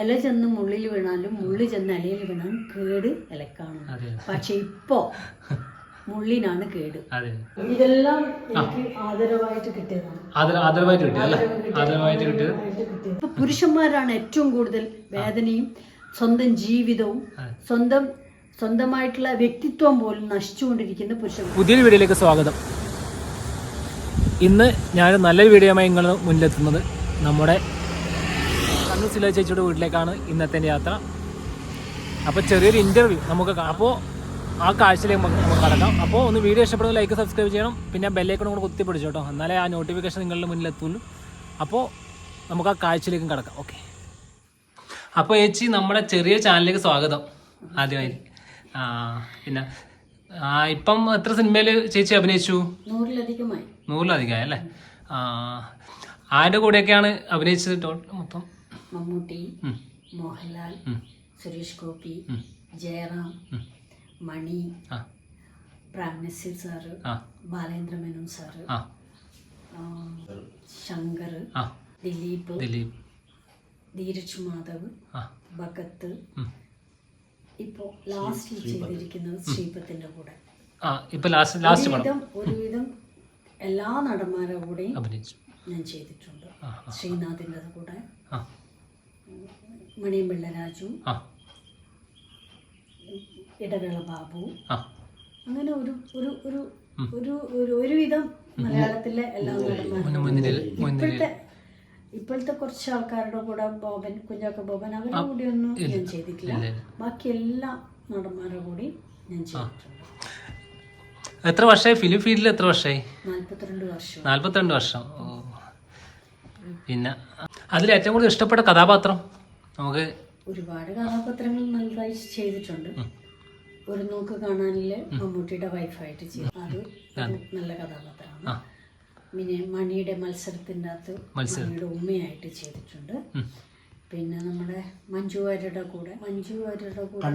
ഇല ചെന്ന് മുള്ളിൽ വീണാലും മുള്ളി ചെന്ന് ഇലയിൽ വീണാലും കേട് ഇലക്കാണ്. പക്ഷെ ഇപ്പോ മുള്ളിനാണ് കേട്. ഇതെല്ലാം എനിക്ക് ആദരവായിട്ട് കിട്ടിയതാണ്. ആദര ആദരവായിട്ട് കിട്ടിയത് അല്ലേ ആദരവായിട്ട് കിട്ടിയത്? ഇപ്പൊ പുരുഷന്മാരാണ് ഏറ്റവും കൂടുതൽ വേദനയും സ്വന്തം ജീവിതവും സ്വന്തം സ്വന്തമായിട്ടുള്ള വ്യക്തിത്വം പോലും നശിച്ചുകൊണ്ടിരിക്കുന്ന പുരുഷന്മാർ. പുതിയ വീഡിയോയിലേക്ക് സ്വാഗതം. ഇന്ന് ഞാൻ നല്ലൊരു വീഡിയോയുമായി നിങ്ങൾ മുന്നിലെത്തുന്നത് നമ്മുടെ കണ്ണൂർ സില ചേച്ചിയുടെ വീട്ടിലേക്കാണ് ഇന്നത്തെ യാത്ര. അപ്പോൾ ചെറിയൊരു ഇന്റർവ്യൂ നമുക്ക് അപ്പോ അപ്പോൾ ആ കാഴ്ചയിലേക്ക് നമുക്ക് കടക്കാം. അപ്പോൾ ഒന്ന് വീഡിയോ ഇഷ്ടപ്പെടുന്ന ലൈക്ക് സബ്സ്ക്രൈബ് ചെയ്യണം. പിന്നെ ബെല്ലേക്കൂടെ കൂടെ കുത്തി പിടിച്ചു കേട്ടോ. എന്നാലേ ആ നോട്ടിഫിക്കേഷൻ നിങ്ങളുടെ മുന്നിൽ എത്തുള്ളൂ. അപ്പോൾ നമുക്ക് ആ കാഴ്ചയിലേക്കും കടക്കാം. ഓക്കെ അപ്പോൾ ചേച്ചി നമ്മുടെ ചെറിയ ചാനലിലേക്ക് സ്വാഗതം ആദ്യമായി. ആ പിന്നെ ആ, ഇപ്പം എത്ര സിനിമയിൽ ചേച്ചി അഭിനയിച്ചു? നൂറിലധികമായി. നൂറിലധികം അല്ലേ? ആരുടെ കൂടെയൊക്കെയാണ് അഭിനയിച്ചത് ടോട്ടൽ മൊത്തം? മമ്മൂട്ടി മോഹൻലാൽ സുരേഷ് ഗോപി ജയറാം മണി ആ. പ്രാഗ്നസിൽ സാറ് ബാലേന്ദ്ര മേനോൻ സാറ് ശങ്കർ ആ. ദിലീപ് ദിലീപ്. ധീരജ് മാധവ് ആ. ഭഗത്ത്. ഇപ്പോ ലാസ്റ്റ് ചെയ്തിരിക്കുന്നത് ശ്രീപത്തിന്റെ കൂടെ. ആ ഇപ്പം ലാസ്റ്റ് ലാസ്റ്റ് ഒരുവിധം എല്ലാ നടന്മാരുടെ കൂടെയും ഞാൻ ചെയ്തിട്ടുണ്ട്. ആ ശ്രീനാഥിന്റെ കൂടെ. ആ. പിള്ളരാജു ഇടവേള ബാബു. അങ്ങനെ ഒരു ഒരു ഒരു ഒരു ഒരു ഒരുവിധം മലയാളത്തിലെ എല്ലാ ഇപ്പോഴത്തെ ഇപ്പോഴത്തെ കുറച്ച് ആൾക്കാരുടെ കൂടെ ബോബൻ കുഞ്ചാക്ക ബോബൻ അവരുടെ കൂടി ഒന്നും ഞാൻ ചെയ്തിട്ടില്ല. ബാക്കി എല്ലാ നടന്മാരുടെ കൂടി ഞാൻ ചെയ്തിട്ടുണ്ട്. എത്ര വർഷമായി ഫിലിം ഫീൽഡിൽ എത്ര വർഷമായി നാല്പത്തിരണ്ട് വർഷം. നാല്പത്തിരണ്ട് വർഷം. പിന്നെ അതിൽ ഏറ്റവും കൂടുതൽ ഇഷ്ടപ്പെട്ട കഥാപാത്രം നമുക്ക് ഒരുപാട് കഥാപാത്രങ്ങൾ നല്ലതായി ചെയ്തിട്ടുണ്ട്. ഒരു നോക്ക് കാണാനില്ലേ. മമ്മൂട്ടിയുടെ വൈഫായിട്ട് ചെയ്തു. അത് നല്ല കഥാപാത്രമാണ്. പിന്നെ മണിയുടെ മത്സരത്തിന്റെ അകത്ത് മണിയുടെ ഉമ്മയായിട്ട് ചെയ്തിട്ടുണ്ട്. പിന്നെ നമ്മുടെ മഞ്ജു വാര്യരുടെ കൂടെ മഞ്ജു വാര്യരുടെ കൂടെ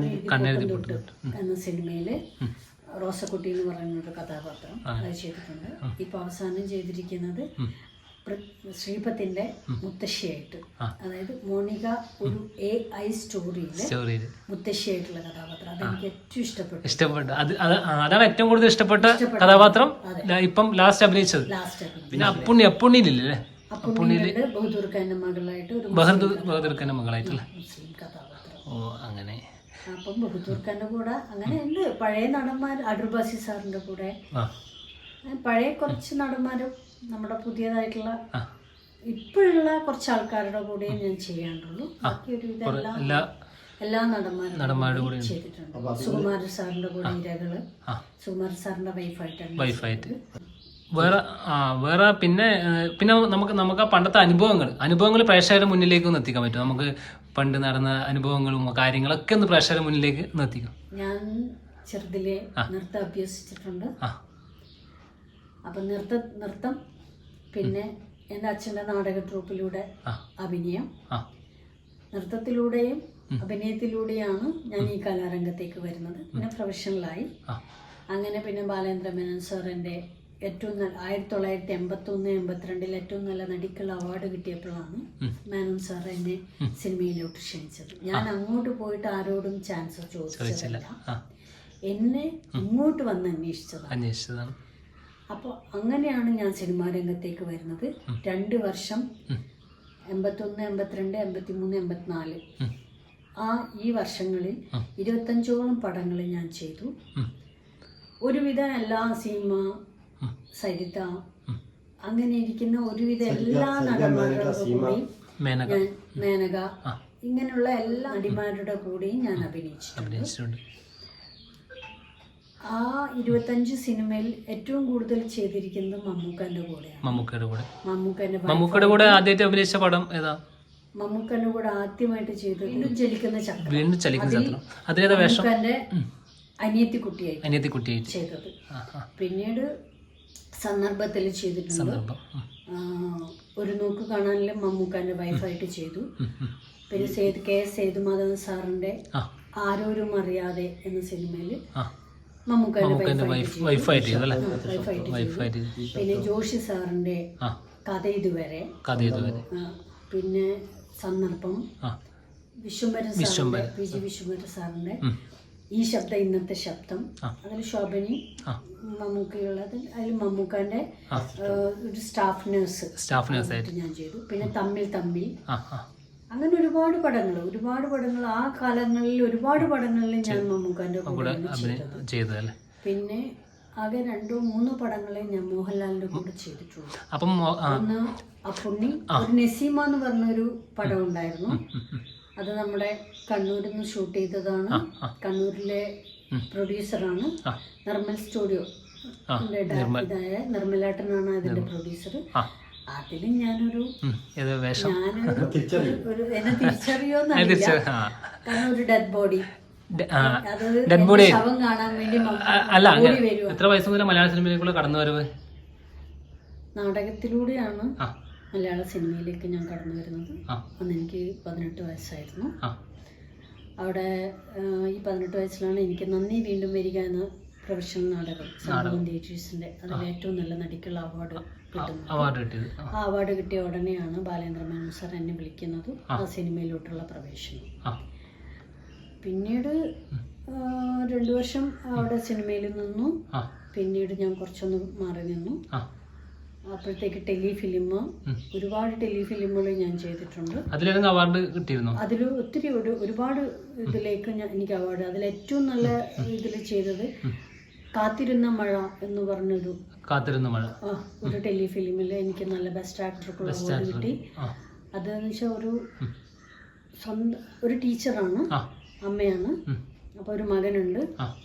എന്ന സിനിമയിൽ റോസക്കുട്ടി എന്ന് പറയുന്ന ഒരു കഥാപാത്രം അത് ചെയ്തിട്ടുണ്ട്. ഇപ്പൊ അവസാനം ചെയ്തിരിക്കുന്നത് ശ്രീപത്തിന്റെ മുത്തശ്ശിയായിട്ട്. അതായത് മോണിക ഒരു എ ഐ സ്റ്റോറിയിൽ മുത്തശ്ശിയായിട്ടുള്ള കഥാപാത്രം. അതെനിക്ക് ഏറ്റവും ഇഷ്ടപ്പെട്ടു. ഇഷ്ടപ്പെട്ടു. അത് അത് അതാണ് ഏറ്റവും കൂടുതൽ ഇഷ്ടപ്പെട്ട കഥാപാത്രം. ഇപ്പം ലാസ്റ്റ് അഭിനയിച്ചത്. പിന്നെ അപ്പുണ്ണി അപ്പുണ്ണിയില്ലേ അപ്പുണ്ണിയുടെ ബഹദൂർ ഖാന്റെ മകളായിട്ട് ഒരു ബഹദൂർ ബഹദൂർഖാന്റെ മകളായിട്ടുള്ള. ഓ അങ്ങനെ. അപ്പം ബഹദൂർ ഖാന്റെ കൂടെ അങ്ങനെ ഉണ്ട്. പഴയ നടന്മാർ അടൂർബാസി സാറിന്റെ കൂടെ. പഴയ കുറച്ച് നടന്മാരും നമ്മുടെ പുതിയതായിട്ടുള്ള ഇപ്പോഴുള്ള കുറച്ച് ആൾക്കാരുടെ കൂടെ ഞാൻ ചെയ്യാണ്ടുള്ളൂ ബാക്കി ഒരു ഇതെല്ലാം എല്ലാ നടന്മാരുടെ കൂടെ ചെയ്തിട്ടുണ്ട്. സുകുമാര സാറിന്റെ കൂടെ ഇരകൾ സുകുമാരൻ സുകുമാര സാറിന്റെ വൈഫായിട്ടാണ് വൈഫായിട്ട് വേറെ ആ വേറെ പിന്നെ പിന്നെ നമുക്ക് നമുക്ക് ആ പണ്ടത്തെ അനുഭവങ്ങൾ അനുഭവങ്ങൾ പ്രേക്ഷകരുടെ മുന്നിലേക്ക് ഒന്ന് എത്തിക്കാൻ പറ്റും നമുക്ക് പണ്ട് നടന്ന അനുഭവങ്ങളും കാര്യങ്ങളൊക്കെ ഒന്ന് പ്രേക്ഷകരുടെ മുന്നിലേക്ക് എത്തിക്കാം? ഞാൻ ചെറുതിലെ നൃത്തം അഭ്യസിച്ചിട്ടുണ്ട്. അപ്പം നൃത്ത നൃത്തം പിന്നെ എന്റെ അച്ഛന്റെ നാടക ട്രൂപ്പിലൂടെ അഭിനയം. നൃത്തത്തിലൂടെയും അഭിനയത്തിലൂടെയാണ് ഞാൻ ഈ കലാരംഗത്തേക്ക് വരുന്നത്. പിന്നെ പ്രൊഫഷണലായി അങ്ങനെ പിന്നെ ബാലേന്ദ്ര മേനോൻ സാറിന്റെ ഏറ്റവും നല്ല ആയിരത്തി തൊള്ളായിരത്തി എൺപത്തി ഒന്ന് എൺപത്തിരണ്ടിൽ ഏറ്റവും നല്ല നടിക്കുള്ള അവാർഡ് കിട്ടിയപ്പോഴാണ് മേനോൻ സാർ എന്നെ സിനിമയിലോട്ട് ക്ഷണിച്ചത്. ഞാൻ അങ്ങോട്ട് പോയിട്ട് ആരോടും ചാൻസ് ചോദിച്ചില്ല. എന്നെ ഇങ്ങോട്ട് വന്ന് അന്വേഷിച്ചതാണ്. അപ്പോൾ അങ്ങനെയാണ് ഞാൻ സിനിമാ രംഗത്തേക്ക് വരുന്നത്. രണ്ട് വർഷം. എൺപത്തൊന്ന് എൺപത്തിരണ്ട് എൺപത്തി മൂന്ന് എൺപത്തിനാല്. ആ ഈ വർഷങ്ങളിൽ ഇരുപത്തഞ്ചോളം പടങ്ങൾ ഞാൻ ചെയ്തു. ഒരുവിധം എല്ലാ സിനിമ. സരിത അങ്ങനെ ഇരിക്കുന്ന ഒരുവിധ എല്ലാ നടന്മാരുടെയും കൂടെയും മേനക. മേനക. ഇങ്ങനെയുള്ള എല്ലാ നടിമാരുടെ കൂടെയും ഞാൻ അഭിനയിച്ചു അഭിനയിച്ചിട്ടുണ്ട്. ആ ഇരുപത്തഞ്ച് സിനിമയിൽ ഏറ്റവും കൂടുതൽ ചെയ്തിരിക്കുന്നത് മമ്മൂക്കന്റെ കൂടെയാണ്. മമ്മൂക്കയുടെ കൂടെ. മമ്മൂക്കന്റെ മമ്മൂക്കയുടെ കൂടെ ആദ്യമായിട്ട് അഭിനയിച്ച പടം ഏതാ? മമ്മൂക്കന്റെ കൂടെ ആദ്യമായിട്ട് ചെയ്തത് വീണ്ടും ജലിക്കുന്ന ചക്രം. വീണ്ടും ചലിക്കുന്ന ചക്രം. അതിലേതാ വേഷം? മമ്മൂക്കന്റെ അനിയത്തി കുട്ടിയായി അനിയത്തി ചെയ്തത്. പിന്നീട് സന്ദർഭത്തിൽ ചെയ്തിട്ടുണ്ട്. സന്ദർഭം. ഒരു നോക്ക് കാണാനില്ല മമ്മൂക്കാന്റെ വൈഫായിട്ട് ചെയ്തു. പിന്നെ സേതു കെ എസ് സേതുമാധവൻ സാറിന്റെ ആരോരും അറിയാതെ എന്ന സിനിമയിൽ ആ മമ്മൂക്കന്റെ മമ്മൂക്കന്റെ വൈഫ് വൈഫായിട്ട് ചെയ്തല്ലേ വൈഫായിട്ട് പിന്നെ ജോഷി സാറിന്റെ കഥ ഇതുവരെ. കഥ ഇതുവരെ. പിന്നെ സന്ദർഭം. വിശ്വംഭര വിശ്വംഭരൻ സാറിന്റെ പി ജി വിശ്വംഭരൻ സാറിന്റെ ഈ ശബ്ദം ഇന്നത്തെ ശബ്ദം. അങ്ങനെ ശോഭനി. മമ്മൂക്കയുള്ളത് അതിൽ മമ്മൂക്കാന്റെ ഒരു സ്റ്റാഫ് നഴ്സ് സ്റ്റാഫ് നഴ്സായിട്ട് ഞാൻ ചെയ്തു. പിന്നെ തമ്മിൽ തമ്മിൽ അങ്ങനെ ഒരുപാട് പടങ്ങൾ ഒരുപാട് പടങ്ങൾ. ആ കാലങ്ങളിൽ ഒരുപാട് പടങ്ങളിൽ ഞാൻ മമ്മൂക്കാന്റെ കൂടെ ചെയ്തതല്ലേ? പിന്നെ ആകെ രണ്ടോ മൂന്നോ പടങ്ങളെ ഞാൻ മോഹൻലാലിന്റെ കൂടെ ചെയ്തിട്ടുള്ളൂ. അപ്പം ഒന്ന് അപ്പുണ്ണി ഒരു നസീമ എന്ന് പറഞ്ഞൊരു പടം ഉണ്ടായിരുന്നു. അത് നമ്മുടെ കണ്ണൂരിൽ നിന്ന് ഷൂട്ട് ചെയ്തതാണ്. കണ്ണൂരിലെ പ്രൊഡ്യൂസറാണ്. നിർമ്മൽ സ്റ്റുഡിയോ ഇതായ നിർമ്മലാട്ടനാണ് അതിന്റെ പ്രൊഡ്യൂസർ. ആ അതിൽ ഞാനൊരു ഉം, ഏത് വേഷം? ഞാനൊരു ഒരു എന്നെ തിരിച്ചറിയോന്ന് തിരിച്ച് അറിയില്ല ആ. കാരണം ഒരു ഡെഡ് ബോഡി ഡെ- ആ, അത് Dead ശവം കാണാൻ വേണ്ടി മമ്മ അല്ല എത്ര വയസ്സ് മുതൽ മലയാള സിനിമയിലേക്കുള്ള കടന്നു വരവ് നാടകത്തിലൂടെയാണ് മലയാള സിനിമയിലേക്ക് ഞാൻ കടന്നു വരുന്നത് അന്ന് എനിക്ക് പതിനെട്ട് വയസ്സായിരുന്നു. ആ. അവിടെ ഈ പതിനെട്ട് വയസ്സിലാണ് എനിക്ക് നന്ദി വീണ്ടും വരിക എന്ന പ്രൊഫഷണൽ നാടകം തിയേറ്റേഴ്സിന്റെ അതിൽ ഏറ്റവും നല്ല നടിക്കുള്ള അവാർഡ് അവാർഡ് കിട്ടിയത്. ആ, അവാർഡ് കിട്ടിയ ഉടനെയാണ് ബാലേന്ദ്ര മേനോൻ സാർ എന്നെ വിളിക്കുന്നത് ആ. സിനിമയിലോട്ടുള്ള പ്രവേശനം. പിന്നീട് രണ്ടു വർഷം അവിടെ സിനിമയിൽ നിന്നു. പിന്നീട് ഞാൻ കുറച്ചൊന്ന് മാറി നിന്നു. അപ്പോഴത്തേക്ക് ടെലിഫിലിം ഒരുപാട് ടെലിഫിലിമുകൾ ഞാൻ ചെയ്തിട്ടുണ്ട്. അതിലേതെങ്കിലും അവാർഡ് കിട്ടിയിരുന്നു? അതിൽ ഒത്തിരി ഒരു ഒരുപാട് ഇതിലേക്ക് ഞാൻ എനിക്ക് അവാർഡ് അതിൽ ഏറ്റവും നല്ല ഇതിൽ ചെയ്തത് കാത്തിരുന്ന മഴ എന്ന് പറഞ്ഞൊരു കാത്തിരുന്ന മഴ. ഒരു ടെലിഫിലിമിൽ എനിക്ക് നല്ല ബെസ്റ്റ് ആക്ടർക്കുള്ള അവാർഡ് കിട്ടി. അതെന്ന് വെച്ചാൽ ഒരു സ്വന്തം ഒരു ടീച്ചറാണ്. അമ്മയാണ്. അപ്പൊ അപ്പോൾ ഒരു മകനുണ്ട്.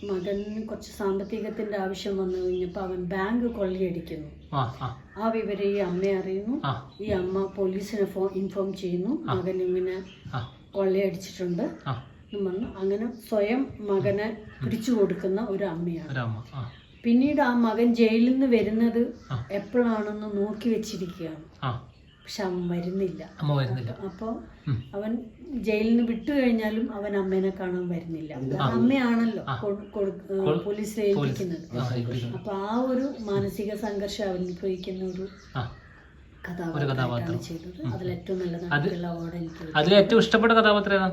മകന് കുറച്ച് സാമ്പത്തികത്തിന്റെ ആവശ്യം വന്നു കഴിഞ്ഞപ്പോൾ അവൻ ബാങ്ക് കൊള്ളിയടിക്കുന്നു. ആ വിവരം ഈ അമ്മ അറിയുന്നു. ഈ അമ്മ പോലീസിനെ ഇൻഫോം ചെയ്യുന്നു. മകൻ ഇങ്ങനെ കൊള്ളയടിച്ചിട്ടുണ്ട്. അങ്ങനെ സ്വയം മകനെ പിടിച്ചു കൊടുക്കുന്ന ഒരു അമ്മയാണ് പിന്നീട് ആ മകൻ ജയിലിൽ നിന്ന് വരുന്നത് എപ്പോഴാണെന്ന് നോക്കി വെച്ചിരിക്കുകയാണ്. പക്ഷെ അവൻ വരുന്നില്ല. അമ്മ വരുന്നില്ല. അപ്പോൾ അവൻ ജയിലിൽ നിന്ന് വിട്ടു കഴിഞ്ഞാലും അവൻ അമ്മേനെ കാണാൻ വരുന്നില്ല. അമ്മയാണല്ലോ പോലീസിൽ ഏൽപ്പിക്കുന്നത്. ആ അപ്പൊ ആ ഒരു മാനസിക സംഘർഷം അനുഭവിക്കുന്ന ഒരു അതിൽ ഏറ്റവും ഇഷ്ടപ്പെട്ട കഥാപാത്രം ഏതാ?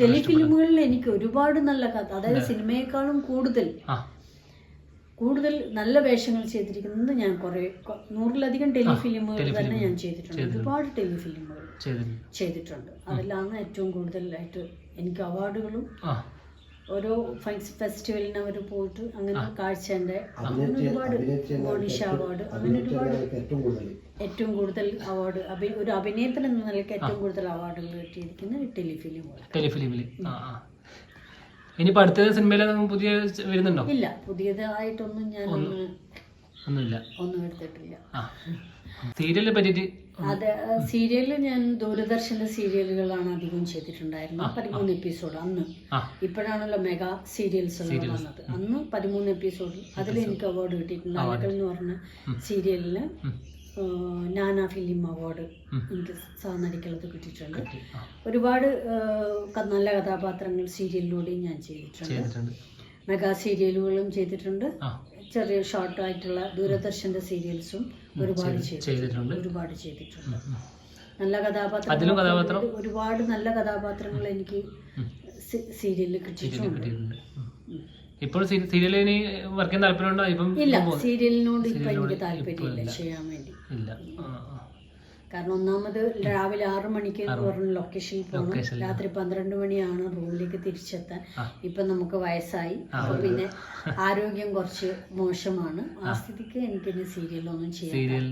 ടെലിഫിലിമുകളിൽ എനിക്ക് ഒരുപാട് നല്ല കഥ അതായത് സിനിമയെക്കാളും കൂടുതൽ കൂടുതൽ നല്ല വേഷങ്ങൾ ചെയ്തിരിക്കുന്നത് ഞാൻ കുറെ നൂറിലധികം ടെലിഫിലിമുകൾ തന്നെ ഞാൻ ചെയ്തിട്ടുണ്ട്. ഒരുപാട് ടെലിഫിലിമുകൾ ചെയ്തിട്ടുണ്ട്. അതിലാണ് ഏറ്റവും കൂടുതലായിട്ട് എനിക്ക് അവാർഡുകളും ഓരോ ഫെസ്- ഫെസ്റ്റിവലിന് അവർ പോയിട്ട് അങ്ങനെ കാഴ്ചന്റെ അങ്ങനെ ഒരുപാട് ഓഡിഷ അവാർഡ് അങ്ങനെ ഒരുപാട് ഏറ്റവും കൂടുതൽ. അവാർഡ് ഒരു അഭിനയത്തിൽ എന്ന നിലയ്ക്ക് ഏറ്റവും കൂടുതൽ അവാർഡുകൾ കിട്ടിയിരിക്കുന്ന ടെലിഫിലിം. ടെലിഫിലിമിൽ ഇനിയിപ്പോൾ അടുത്ത സിനിമയിൽ പുതിയ വരുന്നുണ്ടോ? ഇല്ല പുതിയതായിട്ടൊന്നും ഞാൻ ഒന്നുമില്ല. ഒന്നും എടുത്തിട്ടില്ല. സീരിയലിനെ പറ്റിയിട്ട് അത് സീരിയലിൽ ഞാൻ ദൂരദർശന്റെ സീരിയലുകളാണ് അധികം ചെയ്തിട്ടുണ്ടായിരുന്നത്. പതിമൂന്ന് എപ്പിസോഡ് അന്ന്. ഇപ്പോഴാണല്ലോ മെഗാ സീരിയൽസ്. എല്ലാം വന്നത് അന്ന് പതിമൂന്ന് എപ്പിസോഡ് അതിൽ എനിക്ക് അവാർഡ് കിട്ടിയിട്ടുണ്ട്. എന്ന് പറഞ്ഞ സീരിയലിന്. നാനാ ഫിലിം അവാർഡ് എനിക്ക് സഹനടിക്കുള്ളത് കിട്ടിയിട്ടുണ്ട്. ഒരുപാട് നല്ല കഥാപാത്രങ്ങൾ സീരിയലിലൂടെയും ഞാൻ ചെയ്തിട്ടുണ്ട്. ചെയ്തിട്ടുണ്ട്. മെഗാ സീരിയലുകളും ചെയ്തിട്ടുണ്ട്. ചെറിയ ഷോർട്ട് ആയിട്ടുള്ള ദൂരദർശന്റെ സീരിയൽസും ഒരുപാട് ചെയ്തിട്ടുണ്ട്. ഒരുപാട് ചെയ്തിട്ടുണ്ട്. നല്ല കഥാപാത്രം അതിലും കഥാപാത്രം? ഒരുപാട് നല്ല കഥാപാത്രങ്ങൾ എനിക്ക് സീരിയലിൽ കിട്ടിയിട്ടുണ്ട്. ഇപ്പോൾ സീരിയലിൽ ഇനി വർക്ക് ചെയ്യാൻ താല്പര്യമുണ്ടോ? ഇപ്പം ഇല്ല സീരിയലിനോട് ഇപ്പൊ എനിക്ക് താല്പര്യമില്ല ചെയ്യാൻ വേണ്ടി. ഇല്ല. കാരണം ഒന്നാമത് രാവിലെ ആറു മണിക്ക് പറഞ്ഞ ലൊക്കേഷനിൽ പോകണം രാത്രി പന്ത്രണ്ട് മണിയാണ് റൂമിലേക്ക് തിരിച്ചെത്താൻ. ഇപ്പൊ നമുക്ക് വയസ്സായി. അപ്പൊ പിന്നെ ആരോഗ്യം കുറച്ച് മോശമാണ്. ആ. സ്ഥിതിക്ക് എനിക്കിനി സീരിയലൊന്നും ചെയ്യാൻ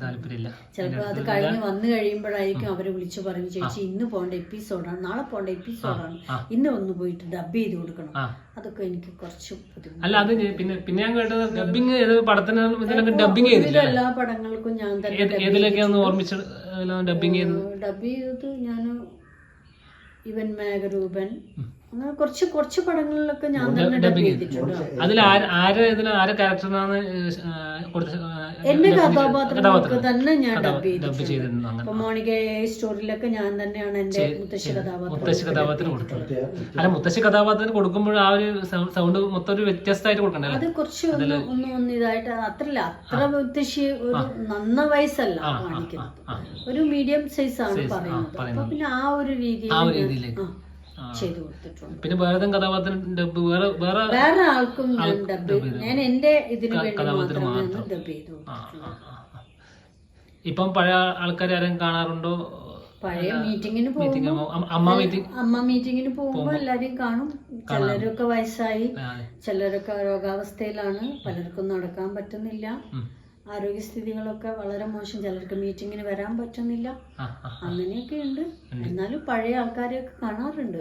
താല്പര്യമില്ല. ചിലപ്പോ ചിലപ്പോൾ അത് കഴിഞ്ഞ് വന്നു കഴിയുമ്പോഴായിരിക്കും അവരെ വിളിച്ചു പറഞ്ഞു ചേച്ചി ഇന്ന് പോകേണ്ട എപ്പിസോഡാണ് നാളെ പോകേണ്ട എപ്പിസോഡാണ്. ഇന്ന് ഒന്ന് പോയിട്ട് ഡബ് ചെയ്ത് കൊടുക്കണം. അതൊക്കെ എനിക്ക് കുറച്ച് അല്ല അത് പിന്നെ പിന്നെ ഞാൻ കേട്ടത് ഡബിങ് ഏത് പടത്തിന് ഇതിനൊക്കെ ഡബിങ് ചെയ്തില്ല? എല്ലാ പടങ്ങൾക്കും ഞാൻ തന്നെ ഏത് ഏതിലൊക്കെ ഒന്ന് ഓർമ്മിച്ച് ഡബിങ് ചെയ്തത് ഡബ് ചെയ്തത് ഞാൻ ഇവൻ മേഘരൂപൻ അങ്ങനെ കുറച്ച് കുറച്ച് പടങ്ങളിലൊക്കെ ഞാൻ തന്നെ ഡബ് ചെയ്തിട്ടുണ്ട്. അതിൽ ആരെ ആര് ആരെ ക്യാരക്ടറിനാണ് എന്റെ കഥാപാത്രങ്ങൾക്ക് തന്നെ ഞാൻ ഡബ് ചെയ്തിട്ടുണ്ട്. അങ്ങനെ മോണിക സ്റ്റോറിയിലൊക്കെ ഞാൻ തന്നെയാണ് എന്റെ മുത്തശ്ശി കഥാപാത്രം മുത്തശ്ശി കഥാപാത്രത്തിന് കൊടുത്തത് അല്ല മുത്തശ്ശി കഥാപാത്രത്തിന് കൊടുക്കുമ്പോൾ ആ ഒരു സൗണ്ട് മൊത്തം ഒരു വ്യത്യസ്തമായിട്ട് കൊടുക്കണ്ടേ? അത് കുറച്ച് ഒന്ന് ഒന്ന് ഒന്ന് ഇതായിട്ട് അത്രല്ല. അത്ര മുത്തശ്ശി ഒരു നന്ന വയസ്സല്ല കാണിക്കുന്നത്. ഒരു മീഡിയം സൈസ് ആണ് പറയുന്നത്. അപ്പൊ പിന്നെ ആ ഒരു രീതിയിൽ ചെയ്തു കൊടുത്തിട്ടുണ്ട്. പിന്നെ വേറെ കഥാപാത്രം ഡബ് വേറെ വേറെ വേറെ ആൾക്കും ഞാൻ ഡബ് ഞാൻ എന്റെ ഇതിന് വേണ്ടി ഡബ് ചെയ്തു. ഇപ്പം പഴയ ആൾക്കാർ ആരും കാണാറുണ്ടോ? പഴയ മീറ്റിങ്ങിന് പോകുമ്പോൾ അമ്മ മീറ്റിങ്ങിന് പോകുമ്പോൾ എല്ലാരെയും കാണും. ചിലരൊക്കെ വയസ്സായി. ചിലരൊക്കെ രോഗാവസ്ഥയിലാണ്. പലർക്കും നടക്കാൻ പറ്റുന്നില്ല. ആരോഗ്യസ്ഥിതികളൊക്കെ വളരെ മോശം. ചിലർക്ക് മീറ്റിങ്ങിന് വരാൻ പറ്റുന്നില്ല. അങ്ങനെയൊക്കെ ഉണ്ട്. എന്നാലും പഴയ ആൾക്കാരെയൊക്കെ കാണാറുണ്ട്.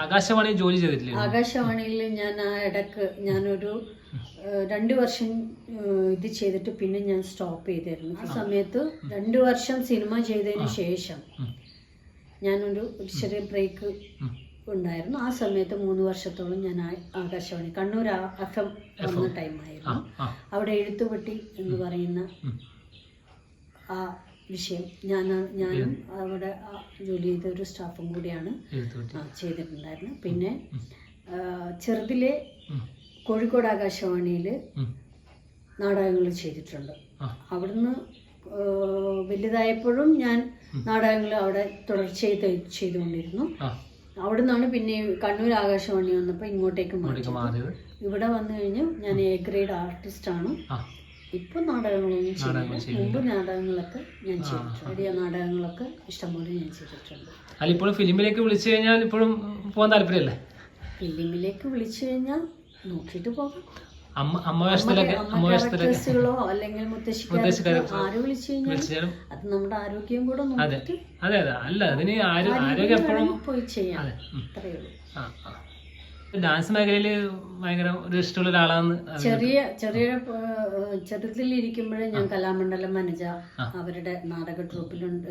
ആകാശവാണി ജോലി ചെയ്തിട്ടില്ല? ആകാശവാണിയിൽ ഞാൻ ആ ഇടയ്ക്ക് ഞാനൊരു രണ്ടു വർഷം ഇത് ചെയ്തിട്ട് പിന്നെ ഞാൻ സ്റ്റോപ്പ് ചെയ്തിരുന്നു ആ സമയത്ത് രണ്ട് വർഷം സിനിമ ചെയ്തതിന് ശേഷം. ഞാനൊരു ഒരു ചെറിയ ബ്രേക്ക്. ഉണ്ടായിരുന്നു. ആ സമയത്ത് മൂന്ന് വർഷത്തോളം ഞാൻ ആകാശവാണി കണ്ണൂർ അസം എം വന്ന ടൈമായിരുന്നു. അവിടെ എഴുത്തുപെട്ടി എന്ന് പറയുന്ന ആ വിഷയം ഞാൻ ഞാനും അവിടെ ജോലി ചെയ്ത ഒരു സ്റ്റാഫും കൂടിയാണ് ചെയ്തിട്ടുണ്ടായിരുന്നത്. ചെയ്തിട്ടുണ്ടായിരുന്നു പിന്നെ ചെറുതിലെ കോഴിക്കോട് ആകാശവാണിയിൽ. നാടകങ്ങൾ ചെയ്തിട്ടുണ്ട്. അവിടുന്ന് വലുതായപ്പോഴും ഞാൻ നാടകങ്ങൾ അവിടെ തുടർച്ചയായി ചെയ്തുകൊണ്ടിരുന്നു. അവിടെ നിന്നാണ് പിന്നെ കണ്ണൂർ ആകാശവാണി വന്നപ്പോൾ ഇങ്ങോട്ടേക്ക് മാറിയത്? ഇവിടെ വന്നു കഴിഞ്ഞ് ഞാൻ എ ഗ്രേഡ് ആർട്ടിസ്റ്റ് ആണ്. ഇപ്പൊ നാടകങ്ങളൊന്നും ചെയ്യില്ല മുമ്പ് നാടകങ്ങളൊക്കെ ഞാൻ ചെയ്തിട്ടുണ്ട്. വലിയ നാടകങ്ങളൊക്കെ ഇഷ്ടംപോലെ ഞാൻ ചെയ്തിട്ടുണ്ട്. അല്ല ഇപ്പോഴും ഫിലിമിലേക്ക് വിളിച്ചു കഴിഞ്ഞാൽ ഇപ്പോഴും പോകാൻ താല്പര്യമല്ലേ? ഫിലിമിലേക്ക് വിളിച്ചു കഴിഞ്ഞാൽ നോക്കിയിട്ട് പോകാം. അമ്മ വേഷത്തിലൊക്കെ വേഷത്തിലൊക്കെ. അല്ലെങ്കിൽ വിളിച്ചാലും അത് നമ്മുടെ ആരോഗ്യം കൂടെ അതെ നോക്കിയിട്ട് അതെ അതെ. അല്ല അതിന് ആരും ആരോഗ്യം എപ്പോഴും പോയി ചെയ്യാം. അതെ ഉള്ളൂ. ആ ആ. ഡാൻസ് മേഖലയിൽ ഭയങ്കര ഒരു ഇഷ്ടമുള്ള ഒരാളാന്ന് ചെറിയ ചെറിയ ചെറുതിൽ ചെറുതിലിരിക്കുമ്പോഴേ ഞാൻ കലാമണ്ഡലം മനജ അവരുടെ നാടക ട്രൂപ്പിലുണ്ട്